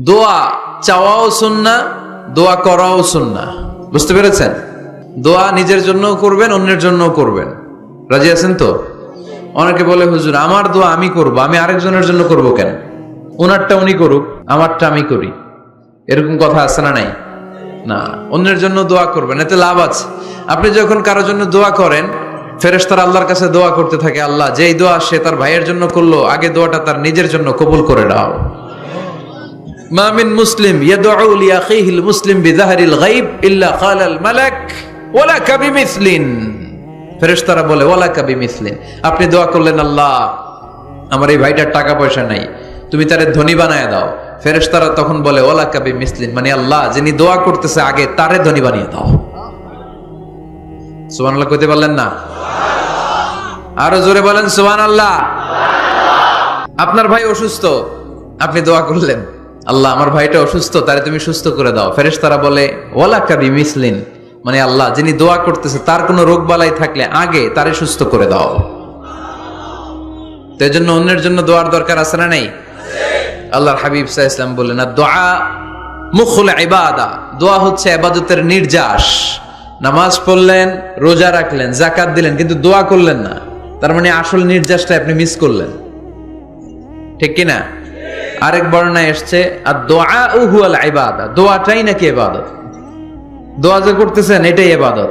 দোয়া চাওয়াও সুন্না, দোয়া করাও সুন্না। বুঝতে পেরেছেন? দোয়া নিজের জন্য করবেন, অন্যের জন্য করবেন। রাজি আছেন তো? অনেকে বলে, হুজুর, আমার দোয়া আমি করব, আমি আরেকজনের জন্য করব কেন? ওনারটা উনি করুক, আমারটা আমি করি। এরকম কথা আছে না নাই? না, অন্যের জন্য দোয়া করবেন, এতে লাভ আছে। আপনি যখন কারোর জন্য দোয়া করেন, ফেরেশতারা আল্লাহর কাছে দোয়া করতে থাকে, আল্লাহ, যেই দোয়া সে তার ভাইয়ের জন্য করল, আগে দোয়াটা তার নিজের জন্য কবুল করে দাও মামিন মুসলিম মুসলিম বিজাহারিল বলে ওলা কাবি মিসলিন আপনি দোয়া করলেন, আল্লাহ, আমার এই ভাইটার টাকা পয়সা নাই। তুমি তারে ধনী বানিয়ে দাও। ফেরেশতারা তখন বলে ওলা কাবি মিসলিন মানে আল্লাহ, যিনি দোয়া করতেছে আগে, তারে ধনী বানিয়ে দাও। সুমান আল্লাহ কইতে পারলেন না? আরও জোরে বলেন সুমান আল্লাহ আপনার ভাই অসুস্থ, আপনি দোয়া করলেন। আল্লাহ, আমার ভাইটা অসুস্থ, তারে তুমি সুস্থ করে দাও। ফেরেশ তারা বলে ওলা কাবি মিসলিন মানে আল্লাহ, যিনি দোয়া করতেছে, তার কোনো রোগ বালাই থাকলে আগে তারে সুস্থ করে দাও। তো জন্য অন্যের জন্য দোয়ার দরকার আছে না নেই? আল্লাহর হাবিব সাহা ইসলাম বললেন আর দোয়া মুখুল ইবাদা। দোয়া হচ্ছে আবাদতের নির্যাস। নামাজ পড়লেন, রোজা রাখলেন জাকাত দিলেন, কিন্তু দোয়া করলেন না। তার মানে আসল নির্যাসটা আপনি মিস করলেন। ঠিক কিনা? আরেক বর্ণায় এসছে, আর দোয়া হুয়াল ইবাদা দোয়াটাই নাকি ইবাদত? দোয়া যে করতেছেন, এটাই ইবাদত।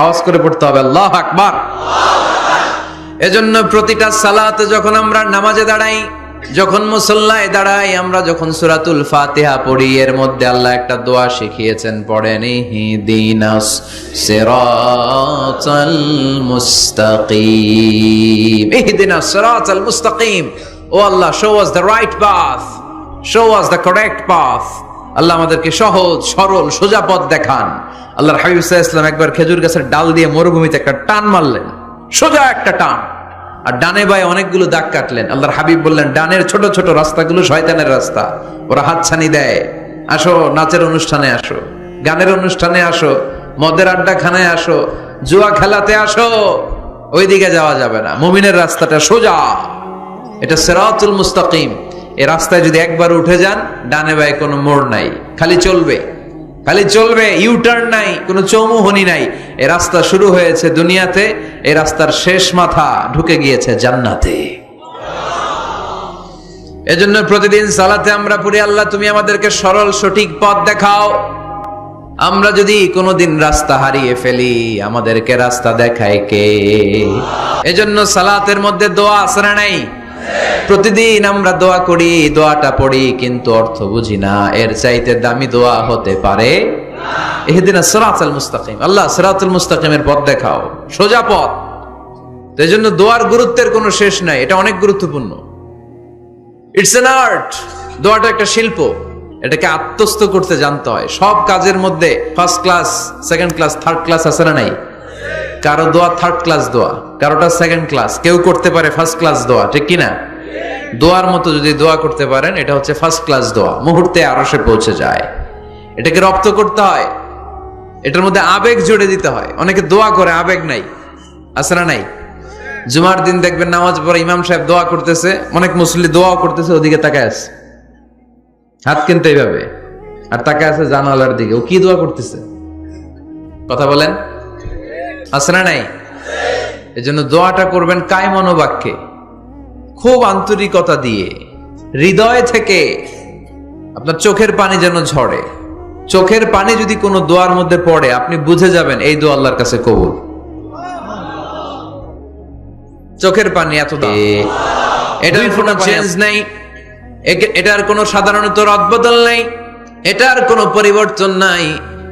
আওয়াজ করে পড়তে হবে, আল্লাহ আকবার এজন্য প্রতিটা সালাতে যখন আমরা নামাজে দাঁড়াই, যখন মুসল্লায় দাঁড়াই, আমরা যখন সুরাতুল ফাতিহা পড়ি, এর মধ্যে আল্লাহ একটা দোয়া শিখিয়েছেন পড়েন ইহদিনাস সিরাতাল মুস্তাকিম ইহদিনাস সিরাতাল মুস্তাকিম। O Allah show us the right path show us the correct path Allah আমাদেরকে সহজ, সরল, সোজা পথ দেখান। আল্লাহর হাবিব সাল্লাল্লাহু আলাইহি একবার খেজুর গাছের ডাল দিয়ে মরুভূমিতে একটা টান মারলেন। সোজা একটা টান। আর ডানে বায়ে অনেকগুলো দাগ কাটলেন। আল্লাহর হাবিব বললেন, ডানের ছোট ছোট রাস্তাগুলো শয়তানের রাস্তা। ওরা হাতছানি দেয়। আসো, নাচের অনুষ্ঠানে আসো। গানের অনুষ্ঠানে আসো। মদের আড্ডা খানায় আসো। জুয়া খেলাতে আসো। ওইদিকে যাওয়া যাবে না। মুমিনের রাস্তাটা সোজা। এটা সেরাতুল মুস্তাকিম। এ রাস্তায় যদি একবার উঠে যান, ডানে বায়ে কোনো মোড় নাই। খালি চলবে। খালি চলবে ইউটার্ন নাই, কোনো চৌমুহনি নাই। এ রাস্তা শুরু হয়েছে দুনিয়াতে এ রাস্তার শেষ মাথা ঢুকে গিয়েছে জান্নাতে। এজন্য প্রতিদিন সালাতে আমরা পড়ি, আল্লাহ তুমি আমাদেরকে সরল সঠিক পথ দেখাও। আমরা যদি কোনোদিন রাস্তা হারিয়ে ফেলি, আমাদেরকে রাস্তা দেখায় কে? এজন্য সালাতের মধ্যে দোয়া আসরা নাই? প্রতিদিন আমরা দোয়া করি, দোয়াটা পড়ি, কিন্তু অর্থ বুঝি না। এর চাইতে দামি দোয়া হতে পারে এদিন সরাতুল মুস্তাকিম। আল্লাহ সরাতুল মুস্তাকিমের পথ দেখাও, সোজা পথ। এই জন্য দোয়ার গুরুত্বের কোনো শেষ নাই, এটা অনেক গুরুত্বপূর্ণ। ইটস এন আর্ট দোয়াটা একটা শিল্প, এটাকে আত্মস্থ করতে জানতে হয়। সব কাজের মধ্যে first class second class third class আছে না নাই? কারও দোয়া থার্ড ক্লাস দোয়া, কারোটা সেকেন্ড ক্লাস কেউ করতে পারে ফার্স্ট ক্লাস দোয়া, ঠিক কিনা? দোয়ার মতো যদি দোয়া করতে পারেন, এটা হচ্ছে ফার্স্ট ক্লাস দোয়া, মুহূর্তে আরও সে পৌঁছে যায়। এটাকে রপ্ত করতে হয়, এটার মধ্যে আবেগ জুড়ে দিতে হয়। অনেকে দোয়া করে, আবেগ নাই। না নাই? জুমার দিন দেখবেন নামাজ পড়ে ইমাম সাহেব দোয়া করতেছে, অনেক মুসলি দোয়াও করতেছে, ওদিকে তাকায় আছে। হাত কিন্তু এইভাবে। আর তাকায় আছে জানালার দিকে। ও কি দোয়া করতেছে? কথা বলেন। আছে না নাই? এজন্য দোয়াটা করবেন কায় মনোবাক্যে খুব আন্তরিকতা দিয়ে। হৃদয় থেকে আপনার চোখের পানি যেন ঝরে। চোখের পানি যদি কোনো দোয়ার মধ্যে পড়ে আপনি বুঝে যাবেন এই দোয়া আল্লাহর কাছে কবুল। চোখের পানি এত এটার কোনো চেঞ্জ নাই। এটার কোনো সাধারণত রদবদল নাই। এটার কোনো পরিবর্তন নাই।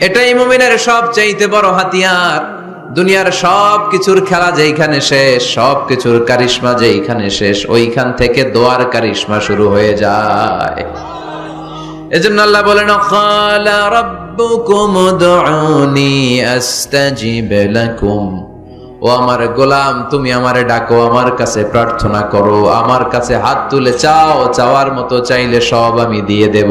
এটাই মুমিনের সব চাইতে বড় হাতিয়ার। দুনিয়ার সব কিছুর খেলা যেইখানে শেষ সব কিছুর কারিশমা যেইখানে শেষ, ওইখান থেকে দোয়ার কারিশমা শুরু হয়ে যায়। এজন্য আল্লাহ বলেন খালা রাব্বুকুম উদউনি আস্তাজিব লাকুম। ও আমার গোলাম, তুমি আমারে ডাকো, আমার কাছে প্রার্থনা করো, আমার কাছে হাত তুলে চাও, চাওয়ার মতো চাইলে সব আমি দিয়ে দেব।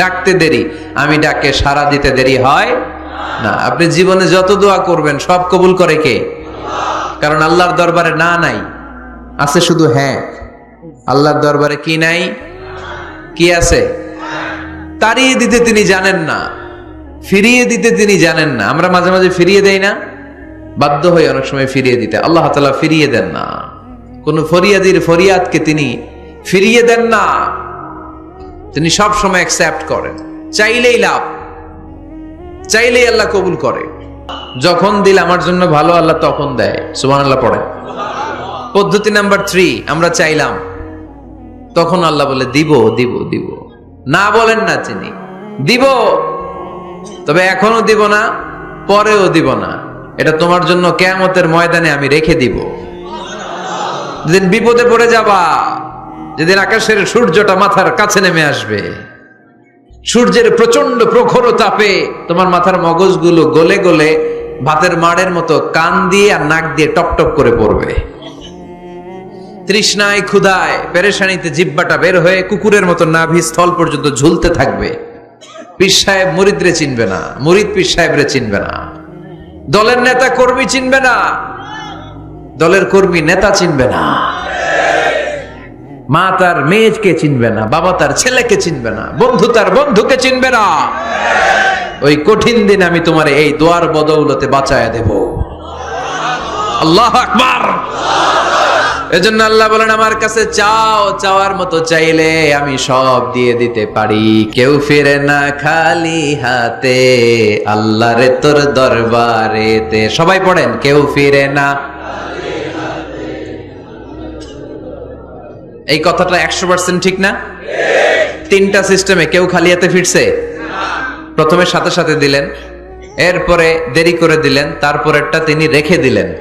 ডাকতে দেরি, আমি ডাকে সাড়া দিতে দেরি হয় না। আপনি জীবনে যত দোয়া করবেন, সব কবুল করে কে? কারণ আল্লাহর দরবারে না নাই, আছে শুধু হ্যাঁ। আল্লাহর দরবারে কি নাই? কি আছে? তাড়িয়ে দিতে তিনি জানেন না, ফিরিয়ে দিতে তিনি জানেন না। আমরা মাঝে মাঝে ফিরিয়ে দেই না, বাধ্য হয়ে অনেক সময় ফিরিয়ে দিতে। আল্লাহ তালা ফিরিয়ে দেন না। কোন ফরিয়াদির ফরিয়াদকে তিনি ফিরিয়ে দেন না। তিনি সব সময় অ্যাকসেপ্ট করেন। চাইলেই লাভ, চাইলেই আল্লাহ কবুল করে। যখন দিল আমার জন্য ভালো, আল্লাহ তখন দেয়। সুমান আল্লাহ পড়ে পদ্ধতি নাম্বার থ্রি আমরা চাইলাম, তখন আল্লাহ বলে, দিব দিব দিব। না বলেন না তিনি, দিব। তবে এখনও দিব না, পরেও দিব না। এটা তোমার জন্য কেয়ামতের ময়দানে আমি রেখে দিব। যেদিন বিপদে পড়ে যাবা। যেদিন আকাশের সূর্যটা মাথার কাছে নেমে আসবে। সূর্যের প্রচণ্ড প্রখর তাপে তোমার মাথার মগজগুলো গলে গলে ভাতের মাড়ের মতো কান দিয়ে আর নাক দিয়ে টপ টপ করে পড়বে। তৃষ্ণায় ক্ষুধায় পেরেশানিতে জিব্বাটা বের হয়ে কুকুরের মতো নাভি স্থল পর্যন্ত ঝুলতে থাকবে। পীর সাহেব মুরিদরে চিনবে না, মুরিদ পীর সাহেবরে চিনবে না। দলের নেতা কর্মী চিনবে না দলের কর্মী নেতা চিনবে না। মা তার মেয়েকে চিনবে না, বাবা তার ছেলেকে চিনবে না, বন্ধু তার বন্ধুকে চিনবে না। ওই কঠিন দিন আমি তোমার এই দোয়ার বদৌলতে বাঁচায় দেব। আল্লাহ আকবার। এজন্য আল্লাহ বলেন, আমার কাছে চাও, চাওয়ার মতো চাইলে আমি সব দিয়ে দিতে পারি। কেউ ফিরে না খালি হাতে আল্লাহ রে তোর দরবারেতে। সবাই পড়েন, কেউ ফিরে না এই কথাটা একশো পার্সেন্ট ঠিক না? তিনটা সিস্টেমে কেউ খালি হাতে ফিরছে? প্রথমে সাথে সাথে দিলেন, এরপরে দেরি করে দিলেন, তারপরেরটা তিনি রেখে দিলেন।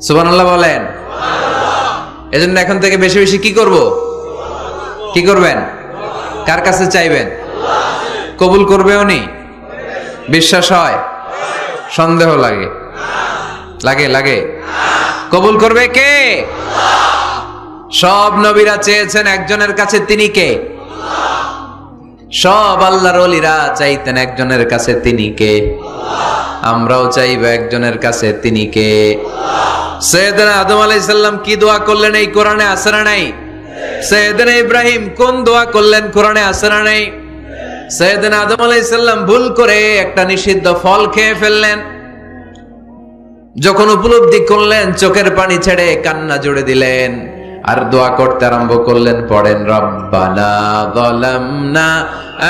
সুবান আল্লাহ বলেন। এজন্য এখন থেকে বেশি বেশি কি করব? কি করবেন? কার কাছে চাইবেন? কবুল করবে উনি বিশ্বাস হয়? সন্দেহ লাগে। লাগে লাগে। কবুল করবে কে? সব নবীরা চেয়েছেন একজনের কাছে তিনি কে? সব আল্লাহর অলিরা চাইতেন একজনের কাছে তিনি কে? আমরাও চাইব একজনের কাছে তিনি কে? সৈয়দনা আদম আলাইসাল্লাম কি দোয়া করলেন এই কোরআনে না নাই? সৈয়দনা ইব্রাহিম কোন দোয়া করলেন কোরআনে না নাই? সৈয়দনা আদম আলাইসাল্লাম ভুল করে একটা নিষিদ্ধ ফল খেয়ে ফেললেন। যখন উপলব্ধি করলেন, চোখের পানি ছেড়ে কান্না জুড়ে দিলেন। আর দোয়া করতে আরম্ভ করলেন পড়েন রব্বানা যালামনা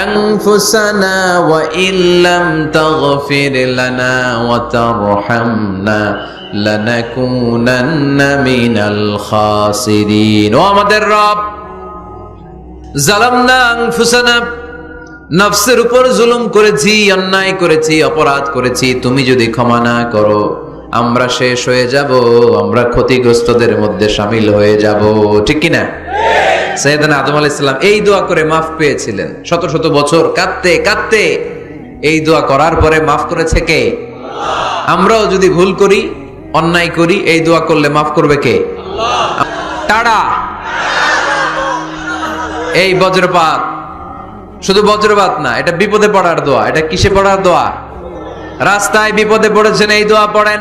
আনফুসানা ওয়া ইল্লাম তাগফির লানা ওয়া তারহামনা لنكونن من الخاسرين ও আমাদের রব জালামনা আনফুসানা নফসের উপর জুলুম করেছি অন্যায় করেছি অপরাধ করেছি তুমি যদি ক্ষমা না করো আমরা শেষ হয়ে যাব, আমরা ক্ষতিগ্রস্তদের মধ্যে সামিল হয়ে যাব। ঠিক কি না সৈয়দানা আদম আলাইহিস সালাম এই দোয়া করে মাফ পেয়েছিলেন। শত শত বছর কাঁদতে কাঁদতে এই দোয়া করার পরে মাফ করেছে কে? আমরাও যদি ভুল করি, অন্যায় করি, এই দোয়া করলে মাফ করবে কে? টাড়া। এই বজ্রপাত শুধু বজ্রপাত না, এটা বিপদে পড়ার দোয়া, এটা কিসে পড়ার দোয়া? রাস্তায় বিপদে পড়েছেন, এই দোয়া পড়েন।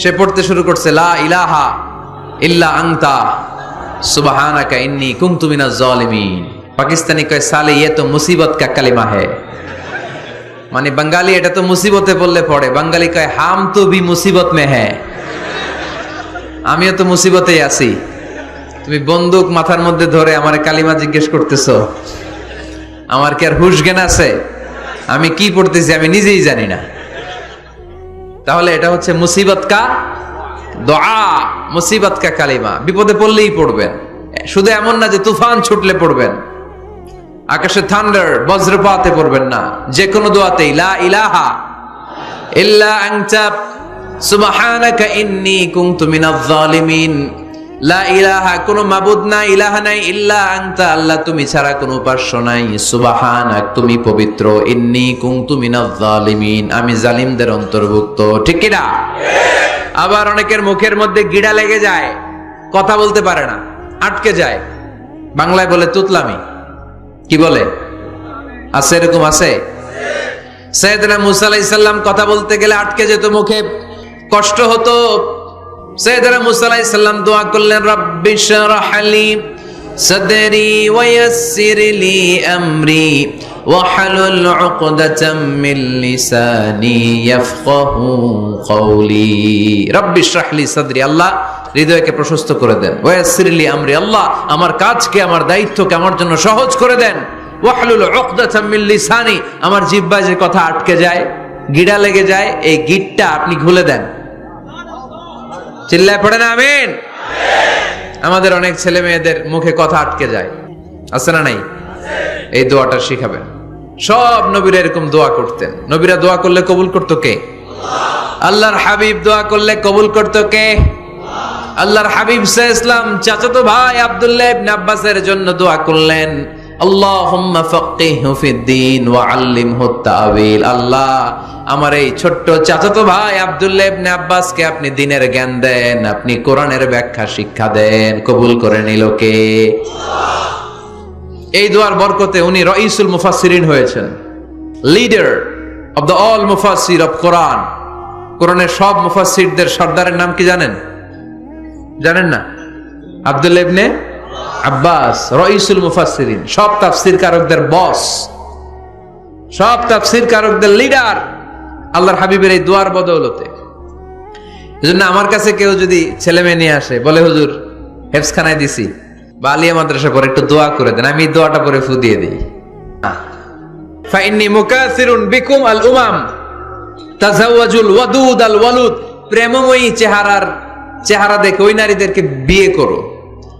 সে পড়তে শুরু করছে, লা ইলাহা ইল্লা আংতা সুবহানাকা ইন্নী কুনতু মিনাজ জালিমিন। পাকিস্তানি কয়, সালে ইয়ে তো মুসিবত কা কালিমা হে। মানে বাঙালি এটা তো মুসিবতে বললে পড়ে, বাঙালি কয়, হাম তো ভি মুসিবত মে হ্যাঁ আমিও তো মুসিবতেই আছি। তুমি বন্দুক মাথার মধ্যে ধরে আমার কালিমা জিজ্ঞেস করতেছো, আমার কি আর হুশ জ্ঞান আছে? আমি কি পড়তেছি আমি নিজেই জানি না। তাহলে এটা হচ্ছে মুসিবত কা দোয়া, মুসিবত কা কালিমা। বিপদে পড়লেই পড়বেন। শুধু এমন না যে তুফান ছুটলে পড়বেন। আকাশে থান্ডার বজ্রপাতে পড়বেন না। যে কোনো দোয়াতেই, লা ইলাহা ইল্লা আনতা, সুবহানাকা ইন্নী কুনতু মিনাজ জালিমিন লা ইলাহা, কোনো মাবুদ নাই, ইলাহা নাই, ইল্লা আনতা। আল্লাহ তুমি ছাড়া কোনো উপাস্য নাই। সুবহানাক, তুমি পবিত্র। ইন্নী কুনতু মিনাজ জালিমিন। আমি জালিমদের অন্তর্ভুক্ত। ঠিক কি না আবার অনেকের মুখের মধ্যে গিড়া লেগে যায়, কথা বলতে পারে না, আটকে যায়। বাংলায় বলে তুতলামি। কি বলে? আছে এরকম, আছে? সৈয়দনা মুসা আলাইহিস কথা বলতে গেলে আটকে যেত মুখে। কষ্ট হতো সৈয়দনা মুসা আলাইহিস সালাম দোয়া করলেন রাব্বি শরহ লি صدري ويسر لي أمري واحلل عقدة من لساني يفقه قولي رب اشرح لي صدري আল্লাহ হৃদয়কে প্রশস্ত করে দেন ওয়াসির লি আমরি আল্লাহ আমার কাজকে আমার দায়িত্বকে আমার জন্য সহজ করে দেন ওয়াহলুল উকদাতাম মিন লিসানি আমার জিহ্বায় যে কথা আটকে যায় গিড়া লেগে যায় এই গিটটা আপনি খুলে দেন চিল্লায় পড়ে না, আমিন। আমাদের অনেক ছেলে মেয়েদের মুখে কথা আটকে যায়। আছে না নাই? এই দোয়াটা শিখাবেন। সব নবীরা এরকম দোয়া করতেন। নবীরা দোয়া করলে কবুল করতো কে? আল্লাহর হাবিব দোয়া করলে কবুল করতো কে? আল্লাহর হাবিব সাহ ইসলাম চাচাতো ভাই আব্দুল্লাহ ইবনে আব্বাসের জন্য দোয়া করলেন। আল্লাহুম্মা ফাক্কিহু ফিদ্দিন ওয়া আল্লিমহু তাওয়িল আল্লাহ, আমার এই ছোট্ট চাচাতো ভাই আব্দুল্লাহ আব্বাসকে আপনি দিনের জ্ঞান দেন, আপনি কোরআনের ব্যাখ্যা শিক্ষা দেন। কবুল করে নিল কে? এই দোয়ার বরকতে উনি রইসুল মুফাসসিরিন হয়েছেন। লিডার অফ দ্য অল মুফাসসির অফ কোরআন কোরআনের সব মুফাসসিরদের সর্দারের নাম কি জানেন? জানেন না? আব্দুল্লাহ আব্বাস, রইসুল মুফাসসিরিন, সব তাফসীর কারকদের বস সব তাফসীর কারকদের লিডার আল্লাহর হাবিবের এই দোয়ার বদৌলতে। এজন্য আমার কাছে কেউ যদি ছেলে মেয়ে নিয়ে আসে, বলে, হুজুর হেফসখানায় দিছি, বা আলিয়া মাদ্রাসা পরে একটু দোয়া করে দেন, আমি দোয়াটা পরে ফু দিয়ে দিই। ফাইন্নি মুকাসিরুন বিকুম আল উমাম, তাজাওয়াজুল ওয়াদুদ আল ওয়ালুদ, প্রেমময়ী চেহারার, চেহারা দেখে ওই নারীদেরকে বিয়ে করো।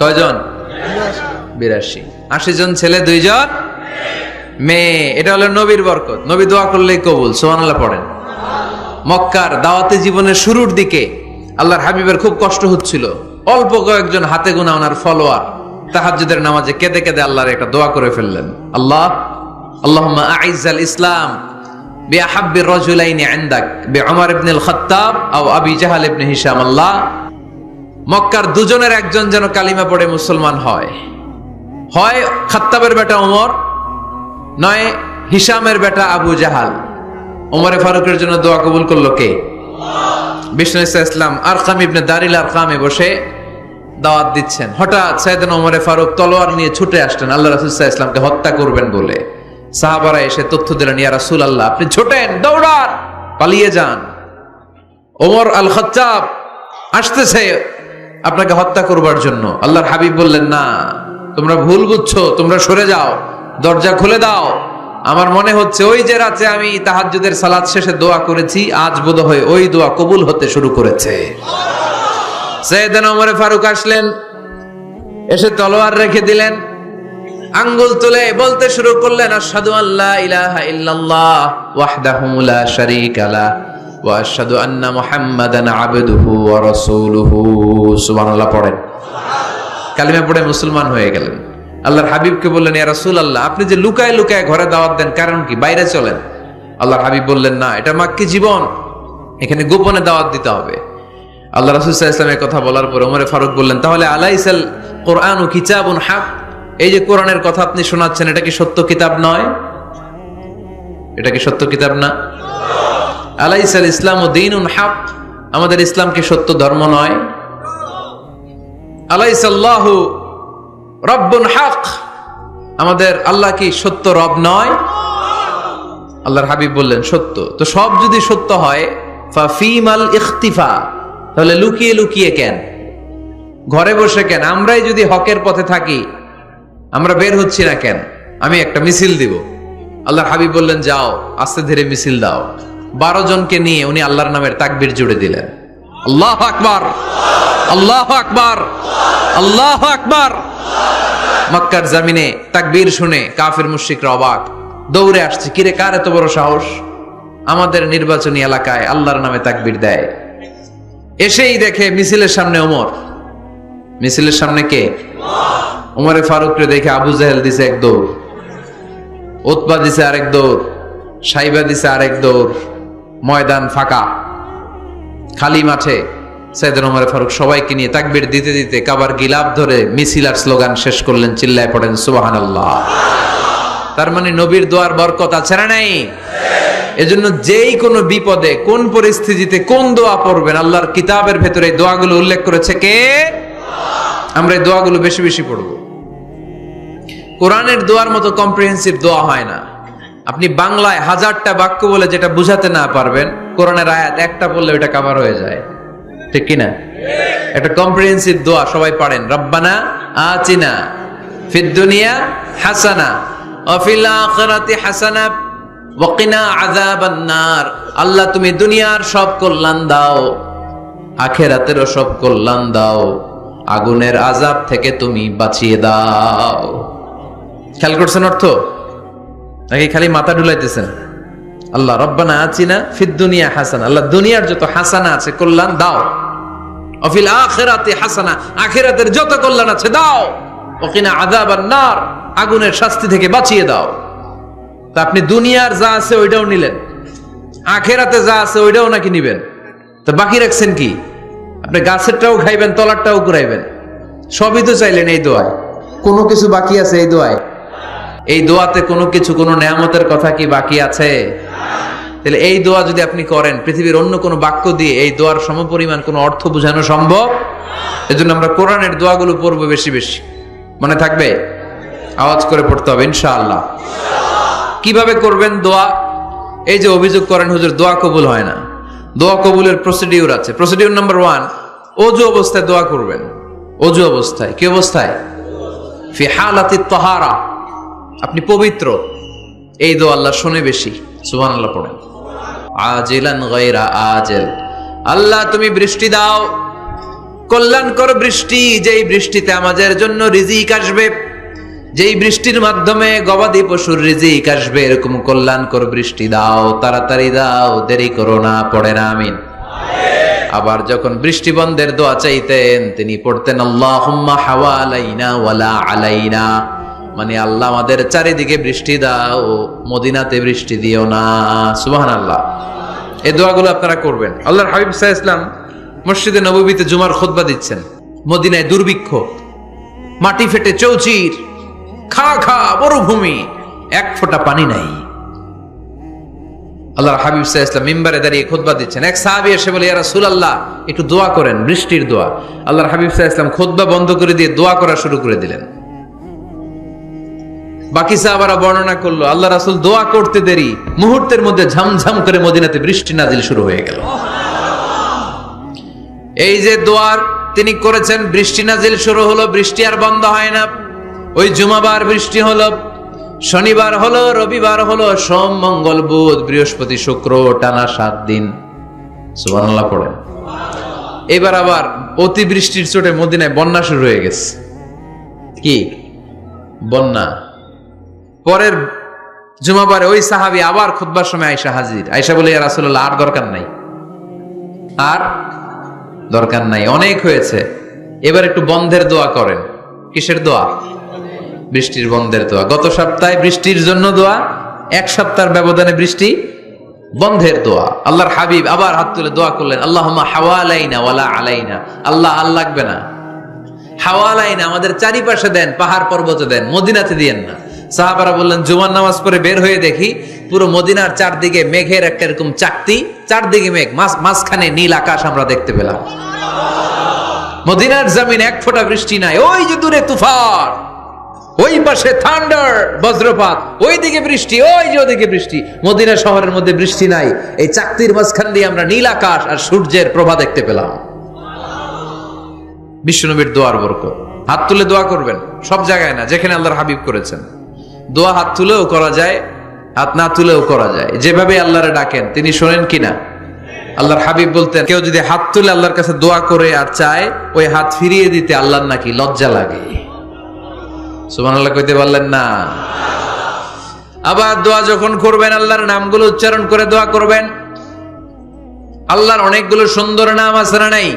কয়জন? বিরাশি। আশি জন ছেলে, দুইজন মেয়ে। এটা হলো নবীর বরকত। নবী দোয়া করলেই কবুল সোহানাল্লাহ পড়েন। মক্কার দাওয়াতে জীবনের শুরুর দিকে আল্লাহর হাবিবের খুব কষ্ট হচ্ছিল। অল্প কয়েকজন হাতে গোনা ওনার ফলোয়ার। তাহাজ্জুদের নামাজে কেঁদে কেঁদে আল্লাহর একটা দোয়া করে ফেললেন। আল্লাহ, আল্লাহুম্মা আইজাল ইসলাম বে বিআহাব্বি রাজুলাইনি ইনদাক বিউমর ইবনে আল খাত্তাব আও আবি জাহাল ইবনে হিশাম। আল্লাহ মক্কার দুজনের একজন যেন কালিমা পড়ে মুসলমান হয়। হয় খাত্তাবের বেটা ওমর, নয় হিসামের বেটা আবু জাহাল। ওমরে ফারুকের জন্য দোয়া কবুল করল কে? বিষ্ণু ইসা ইসলাম, আরকাম ইবনে দারিল আরকামে বসে দাওয়াত দিচ্ছেন। হঠাৎ সাইদান ওমরে ফারুক তলোয়ার নিয়ে ছুটে আসলেন। আল্লাহ রাসূল সাল্লাল্লাহু ইসলামকে হত্যা করবেন বলে। সাহাবারা এসে তথ্য দিলেন, ইয়া রাসূল আল্লাহ আপনি ছোটেন, দৌড়ান, পালিয়ে যান। ওমর আল খত্তাব আসতেছে আপনাকে হত্যা করবার জন্য। আল্লাহর হাবিব বললেন, না, তোমরা ভুল বুঝছ, তোমরা সরে যাও, দরজা খুলে দাও। আমার মনে হচ্ছে ওই যে রাতে আমি তাহাজ্জুদের সালাত শেষে দোয়া করেছি, আজ বোধ হয় ওই দোয়া কবুল হতে শুরু করেছে। ওমরে ফারুক আসলেন, এসে তলোয়ার রেখে দিলেন, আঙ্গুল তুলে বলতে শুরু করলেন, আশহাদু আল্লাহ আশহাদু আন্না মুহাম্মাদান আবদুহু ওয়া রাসূলুহু সুবহানাল্লাহ, পড়েন। কালিমা পড়ে মুসলমান হয়ে গেলেন। আল্লাহর হাবিবকে বললেন, ইয়া রাসূলুল্লাহ, আপনি যে লুকায় লুকায় ঘরে দাওয়াত দেন, কারণ কি? বাইরে চলেন। আল্লাহর হাবিব বললেন, না, এটা মাক্কি জীবন। এখানে গোপনে দাওয়াত দিতে হবে। আল্লাহ রাসূল সাল্লাল্লাহু আলাইহি কথা বলার পর ওমরে ফারুক বললেন, তাহলে আলাইসাল কোরআন ও কিতাবুন হাক? এই যে কোরআনের কথা আপনি শোনাচ্ছেন, এটা কি সত্য কিতাব নয়? এটা কি সত্য কিতাব না? আলাইসাল ইসলাম ও দিন হাক। আমাদের ইসলামকে সত্য ধর্ম নয়। আলাইসাল্লাহু রব্বুন হাক। আমাদের আল্লাহ কি সত্য রব নয়? আল্লাহর হাবিব বললেন, সত্য। তো সব যদি সত্য হয় ইখতিফা, তাহলে লুকিয়ে লুকিয়ে কেন? ঘরে বসে কেন? আমরাই যদি হকের পথে থাকি, আমরা বের হচ্ছি না কেন? আমি একটা মিছিল দিব। আল্লাহর হাবিব বললেন, যাও, আস্তে ধীরে মিছিল দাও। বারো জনকে নিয়ে উনি আল্লাহর নামের তাকবির জুড়ে দিলেন। আল্লাহ আকবার আল্লাহ আকবার আল্লাহ আকবার। মক্কার জামিনে তাকবীর শুনে কাফির মুশরিকরা অবাক। দৌড়ে আসছে, কিরে, কার এত বড় সাহস? আমাদের নির্বাচনী এলাকায় আল্লাহর নামে তাকবির দেয়। এসেই দেখে মিছিলের সামনে ওমর। মিছিলের সামনে কে? ওমরে ফারুকরে দেখে আবু জাহেল দিছে এক দৌড়, ওতবা দিছে আরেক দৌড়, সাইবা দিছে আরেক দৌড়। ময়দান ফাঁকা। খালি মাঠে সাইদান ওমরে ফারুক সবাইকে নিয়ে তাকবির দিতে দিতে কাবার গিলাপ ধরে মিছিল আর স্লোগান শেষ করলেন, চিল্লায় পড়েন, সুবহানাল্লাহ। তার মানে নবীর দোয়ার বরকত আছে না নাই? এজন্য যেই কোনো বিপদে, কোন পরিস্থিতিতে কোন দোয়া পড়বেন, আল্লাহর কিতাবের ভেতরে দোয়াগুলো উল্লেখ করেছে কে? আমরা এই দোয়াগুলো বেশি বেশি পড়ব। কোরআনের দোয়ার মতো কম্প্রিহেন্সিভ দোয়া হয় না। আপনি বাংলায় হাজারটা বাক্য বলে যেটা বুঝাতে না পারবেন, কোরআনের আয়াত একটা বললে ওটা কাভার হয়ে যায়। ঠিক কিনা একটা কম্প্রিহেন্সিভ দোয়া সবাই পারেন, রব্বানা আচিনা ফিদ দুনিয়া হাসানা অফিল আখিরাতি হাসানা ওয়াকিনা আযাবান নার আল্লাহ, তুমি দুনিয়ার সব কল্যাণ দাও, আখেরাতেরও সব কল্যাণ দাও, আগুনের আজাব থেকে তুমি বাঁচিয়ে দাও। খেয়াল করছেন অর্থ? নাকি খালি মাথা ঢুলাইতেছেন? আল্লাহ, রব্বানা আচিনা ফিদ দুনিয়া হাসানা। আল্লাহ, দুনিয়ার যত হাসানা আছে, কল্যাণ দাও। অফিল আখেরাতে হাসানা। আখেরাতের যত কল্যাণ আছে, দাও। ওকিনা আদাব নার। আগুনের শাস্তি থেকে বাঁচিয়ে দাও। তা আপনি দুনিয়ার যা আছে, ওইটাও নিলেন। আখেরাতে যা আছে, ওইটাও নাকি নিবেন? তো বাকি রাখছেন কি? আপনি গাছেরটাও খাইবেন, তলারটাও কুড়াইবেন। সবই তো চাইলেন এই দোয়ায়। কোনো কিছু বাকি আছে এই দোয়ায়? এই দোয়াতে কোনো কিছু, কোনো নেয়ামতের কথা কি বাকি আছে? তাহলে এই দোয়া যদি আপনি করেন, পৃথিবীর অন্য কোনো বাক্য দিয়ে এই দোয়ার সমপরিমাণ কোনো অর্থ বোঝানো সম্ভব? এজন্য আমরা কোরআনের দোয়াগুলো পড়ব বেশি বেশি। মনে থাকবে? আওয়াজ করে পড়তে হবে, ইনশাআল্লাহ। কীভাবে করবেন দোয়া? এই যে অভিযোগ করেন, হুজুর, দোয়া কবুল হয় না। দোয়া কবুলের প্রসিডিউর আছে। প্রসিডিউর নাম্বার ওয়ান অজু অবস্থায় দোয়া করবেন। অজু অবস্থায়, কি অবস্থায়? ফি হালাতি তাহারা আপনি পবিত্র। এই দো আল্লাহ শুনে বেশি। সুবহানাল্লাহ পড়েন। আজিলান গায়রা আজেল। আল্লাহ, তুমি বৃষ্টি দাও। কল্যাণকর বৃষ্টি, যেই বৃষ্টিতে আমাদের জন্য রিজিক আসবে, যেই বৃষ্টির মাধ্যমে গবাদি পশুর রিজিক আসবে, এরকম কল্যাণকর বৃষ্টি দাও, তাড়াতাড়ি দাও, দেরি করো না পড়ে না আমিন। আবার যখন বৃষ্টি বন্ধের দোয়া চাইতেন, তিনি পড়তেন, আল্লাহুম্মা হাওয়ালাইনা ওয়ালা আলাইনা। মানে আল্লাহ আমাদের চারিদিকে বৃষ্টি দাও, মদিনাতে বৃষ্টি দিও না। সুবহানাল্লাহ। এই দোয়াগুলো আপনারা করবেন। আল্লাহর হাবিব সাল্লাল্লাহু ইসলাম মসজিদে নববীতে জুমার খুতবা দিচ্ছেন। মদিনায় দুর্ভিক্ষ, মাটি ফেটে চৌচির, খা খা, মরুভূমি, এক ফোঁটা পানি নাই। আল্লাহর হাবিব সাহা ইসলাম মিম্বারে দাঁড়িয়ে খোদবা দিচ্ছেন। এক সাহাবি এসে বলে ইয়ারা আল্লাহ একটু দোয়া করেন, বৃষ্টির দোয়া। আল্লাহর হাবিব সাহা ইসলাম খুতবা বন্ধ করে দিয়ে দোয়া করা শুরু করে দিলেন। বাকি সাহাবারা বর্ণনা করল, আল্লাহ রাসুল দোয়া করতে দেরি, মুহূর্তের মধ্যে ঝমঝম করে মদিনাতে বৃষ্টি নাজিল শুরু হয়ে গেল। এই যে দোয়ার তিনি করেছেন, বৃষ্টি নাজিল শুরু হলো, বৃষ্টি আর বন্ধ হয় না। ওই জুমাবার বৃষ্টি হলো, শনিবার হলো, রবিবার হলো, সোম, মঙ্গল, বুধ, বৃহস্পতি, শুক্র, টানা সাত দিন। সুবহানাল্লাহ পড়েন। এবার আবার অতি বৃষ্টির চোটে মদিনায় বন্যা শুরু হয়ে গেছে। কি? বন্যা। পরের জুমাবারে ওই সাহাবি আবার খুতবার সময় আয়সা হাজির। আয়সা বলে রাসূলুল্লাহ, আর দরকার নাই। আর দরকার নাই, অনেক হয়েছে। এবার একটু বন্ধের দোয়া করেন। কিসের দোয়া? বৃষ্টির বন্ধের দোয়া। গত সপ্তাহে বৃষ্টির জন্য দোয়া, এক সপ্তাহের ব্যবধানে বৃষ্টি, বন্ধের দোয়া। আল্লাহর হাবিব আবার হাত তুলে দোয়া করলেন আল্লাহ হাওয়ালাইনা ওয়ালা আলাইনা। আল্লাহ আর লাগবে না। হাওয়ালাইনা আমাদের চারিপাশে দেন, পাহাড় পর্বতে দেন, মদিনাতে দিয়েন না। সাহাবারা বললেন, জুমার নামাজ পড়ে বের হয়ে দেখি পুরো মদিনার চারদিকে মেঘের একটা এরকম চাকতি, চারদিকে মেঘ মাঝখানে নীল আকাশ আমরা দেখতে পেলাম। মদিনার জমিন এক ফোঁটা বৃষ্টি নাই, ওই যে দূরে তুফান, ওই পাশে থান্ডার, বজ্রপাত ওই দিকে বৃষ্টি, ওই যে ওদিকে বৃষ্টি, মদিনা শহরের মধ্যে বৃষ্টি নাই, এই চাকতির মাঝখান দিয়ে আমরা নীল আকাশ আর সূর্যের প্রভা দেখতে পেলাম। বিশ্বনবীর দোয়ার বরকত। হাত তুলে দোয়া করবেন, সব জায়গায় না, যেখানে আল্লাহর হাবিব করেছেন। দোয়া হাত তুলেও করা যায়, হাত না তুলেও করা যায়। যেভাবে আল্লাহরে ডাকেন, তিনি শোনেন কিনা? আল্লাহর হাবিব বলতেন, কেউ যদি হাত তুলে আল্লাহর কাছে দোয়া করে আর চায়, ওই হাত ফিরিয়ে দিতে আল্লাহর নাকি লজ্জা লাগে। সুবহানাল্লাহ কইতে পারলেন না। আবার দোয়া যখন করবেন, আল্লাহর নামগুলো উচ্চারণ করে দোয়া করবেন। আল্লাহর অনেকগুলো সুন্দর নাম আছে না নাই?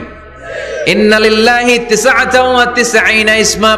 ইন্নালিল্লাহি তিসআতাও ওয়া তিসঈনা ইসমা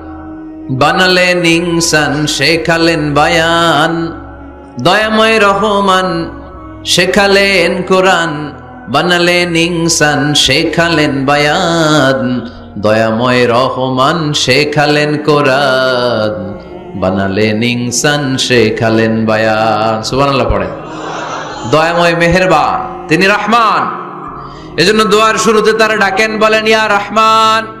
বানালেন ইনসান, শেখালেন বায়ান। দয়াময় রহমান, শেখালেন কোরআন। বানালেন ইনসান, শেখালেন বায়ান। দয়াময় রহমান, শেখালেন কোরআন। বানালেন ইনসান, শেখালেন বায়ান। সুবহানাল্লাহ পড়ে দয়াময় মেহেরবান, তিনি রহমান। এজন্য দোয়ার শুরুতে তারা ডাকেন, বলেন, ইয়া রহমান।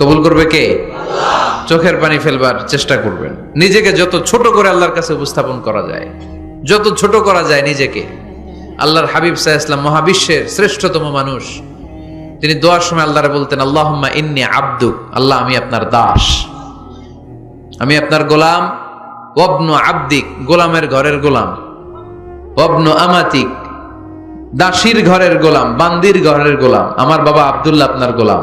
কবুল করবে কে? চোখের পানি ফেলবার চেষ্টা করবেন। নিজেকে যত ছোট করে আল্লাহর কাছে উপস্থাপন করা যায়, যত ছোট করা যায় নিজেকে। আল্লাহর হাবিব সাহা ইসলাম মহাবিশ্বের শ্রেষ্ঠতম মানুষ। তিনি দোয়ার সময় আল্লাহরে বলতেন, আল্লাহম্মা ইন্নি আব্দুক আল্লাহ আমি আপনার দাস। আমি আপনার গোলাম। ওবনু আব্দিক, গোলামের ঘরের গোলাম। ওবনু আমাতিক, দাসীর ঘরের গোলাম, বান্দির ঘরের গোলাম। আমার বাবা আবদুল্লাহ আপনার গোলাম।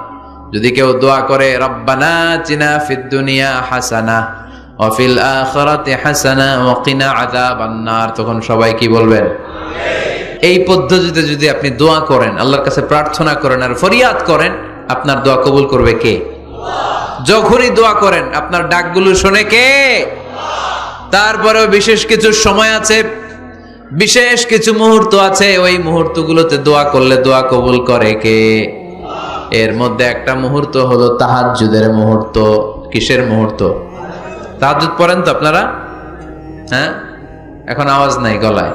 যদি কেউ দোয়া করে রব্বানা চিনা ফিদ দুনিয়া হাসানা অফিল আখিরাতি হাসানা ওয়া কিনা আযাবান নার তখন সবাই কি বলবেন? এই পদ্ধতিতে যদি আপনি দোয়া করেন আল্লাহর কাছে প্রার্থনা করেন আর ফরিয়াদ করেন আপনার দোয়া কবুল করবে কে? যখনই দোয়া করেন আপনার ডাকগুলো শোনে কে? তারপরেও বিশেষ কিছু সময় আছে বিশেষ কিছু মুহূর্ত আছে ওই মুহূর্তগুলোতে দোয়া করলে দোয়া কবুল করে কে? এর মধ্যে একটা মুহূর্ত হলো তাহাজ্জুদের মুহূর্ত। কিসের মুহূর্ত? তাহাজুদ পড়েন তো আপনারা? হ্যাঁ? এখন আওয়াজ নাই গলায়।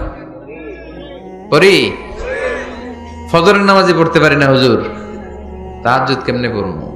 পড়ি? ফজরের নামাজে পড়তে পারি না হুজুর। তাহাজুদ কেমনে পড়ব?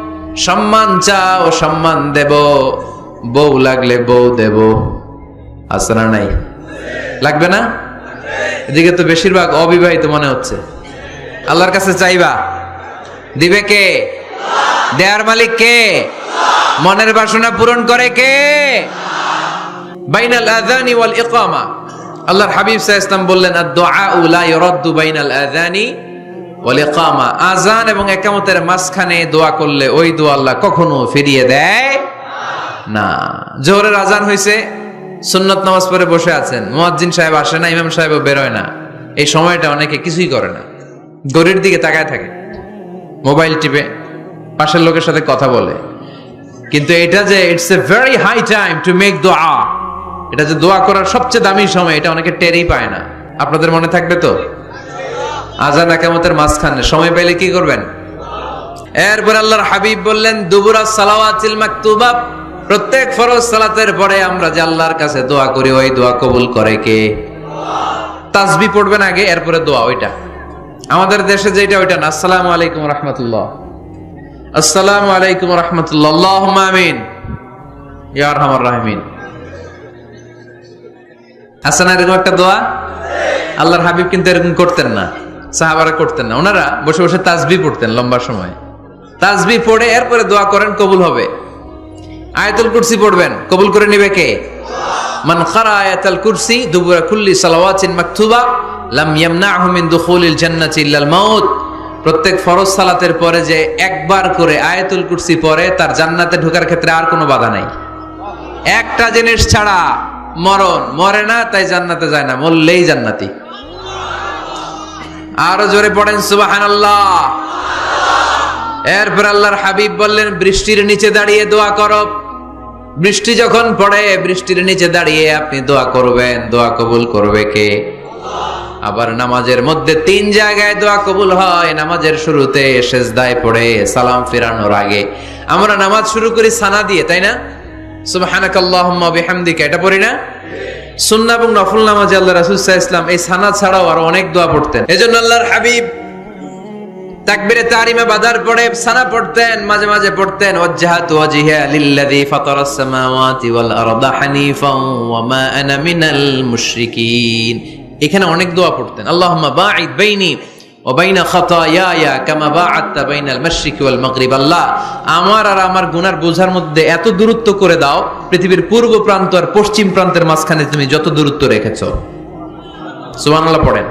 সম্মান চাও, সম্মান দেব। বউ লাগলে বউ দেব। আসনা নাই? লাগবে না? এদিকে তো বেশিরভাগ অবিবাহিত মনে হচ্ছে। আল্লাহর কাছে চাইবা। দিবে কে? দেয়ার মালিক কে? মনের বাসনা পূরণ করে কে? বাইনাল আযানি ওয়াল ইকামা। আল্লাহর হাবিব সাল্লাল্লাহু আলাইহি বললেন আদ-দুআ লা ইউরাদ্দু বাইনাল আযানি ওয়াল ইকামা আযান এবং ইকামতের মাঝখানে দোয়া করলে ওই দোয়া আল্লাহ কখনো ফিরিয়ে দেয় না। জোহরের আজান হয়েছে সুন্নত নামাজ পড়ে বসে আছেন। মুয়াজ্জিন সাহেব আসে না, ইমাম সাহেবও বেরোয় না। এই সময়টা অনেকে কিছুই করে না। গরির দিকে তাকায় থাকে। মোবাইল টিপে, পাশের লোকের সাথে কথা বলে। কিন্তু এটা যে it's a very high time to make দোয়া এটা যে দোয়া করার সবচেয়ে দামি সময়, এটা অনেকে টেরই পায় না। আপনাদের মনে থাকবে তো? আজান একামতের মাঝখানে। সময় পেলে কি করবেন? এরপর আল্লাহর হাবিব বললেন, দুবুরা সালাওয়াতিল মাকতুবা, প্রত্যেক ফরজ সালাতের পরে আমরা যে আল্লাহর কাছে দোয়া করি, ওই দোয়া কবুল করে কে? তাসবি পড়বেন আগে, এরপরে দোয়া, ওইটা। আমাদের দেশে যেটা, ওইটা না। আসসালামু আলাইকুম রহমতুল্লাহ। আসসালামু আলাইকুম রহমতুল্লাহ। আল্লাহ আমিন। ইয়ার হামার রাহমিন। আছে এরকম একটা দোয়া? আল্লাহর হাবিব কিন্তু এরকম করতেন না। সাহাবারা করতেন না। ওনারা বসে বসে তাজবি পড়তেন লম্বা সময়। তাজবি পড়ে এরপরে দোয়া করেন, কবুল হবে। আয়াতুল কুরসি পড়বেন, কবুল করে নেবে কে? মান খারা আয়াতুল কুরসি দুবুরা কুল্লি সালাওয়াতিন মাকতুবা, লাম ইয়ামনাহু মিন দুখুলিল জান্নাতি ইল্লাল মাউত। প্রত্যেক ফরজ সালাতের পরে যে একবার করে আয়াতুল কুরসি পড়ে, তার জান্নাতে ঢোকার ক্ষেত্রে আর কোনো বাধা নাই। একটা জিনিস ছাড়া মরণ, মরে না, তাই জান্নাতে যায় না, মরলেই জান্নাতি। আরও জোরে পড়েন সুবাহান আল্লাহ এরপর আল্লাহর হাবিব বললেন, বৃষ্টির নিচে দাঁড়িয়ে দোয়া করো। বৃষ্টি যখন পড়ে, বৃষ্টির নিচে দাঁড়িয়ে আপনি দোয়া করবেন। দোয়া কবুল করবে কে? আবার নামাজের মধ্যে তিন জায়গায় দোয়া কবুল হয়। নামাজের শুরুতে সেজদায় পড়ে, সালাম ফিরানোর আগে। আমরা নামাজ শুরু করি সানা দিয়ে, তাই না? বিহামদিকা, এটা পড়ি না? সুন্নাহ এবং নফল নামাজে আল্লাহ রাসূল ইসলাম এই সানা ছাড়াও আরও অনেক দোয়া পড়তেন। এজন্য আল্লাহর হাবিব তাকবিরে তারিমে পড়ে সানা পড়তেন, মাঝে মাঝে পড়তেন ওয়াজহাতু ওয়াজহিয়া লিল্লাযী ফাতারাস সামাওয়াতি ওয়াল আরদা ওয়া মা আনা মিনাল মুশরিকিন। এখানে অনেক দোয়া পড়তেন। আল্লাহুম্মা বাঈদ বাইনি ওয়া বাইনা খাতায়ায়া কামা বাআদতা বাইনাল মাশরিকি ওয়াল আমার আর আমার গুনার বোঝার মধ্যে এত দূরত্ব করে দাও, পৃথিবীর পূর্ব প্রান্ত আর পশ্চিম প্রান্তের মাঝখানে তুমি যত দূরত্ব রেখেছো। সুবহানাল্লাহ পড়েন।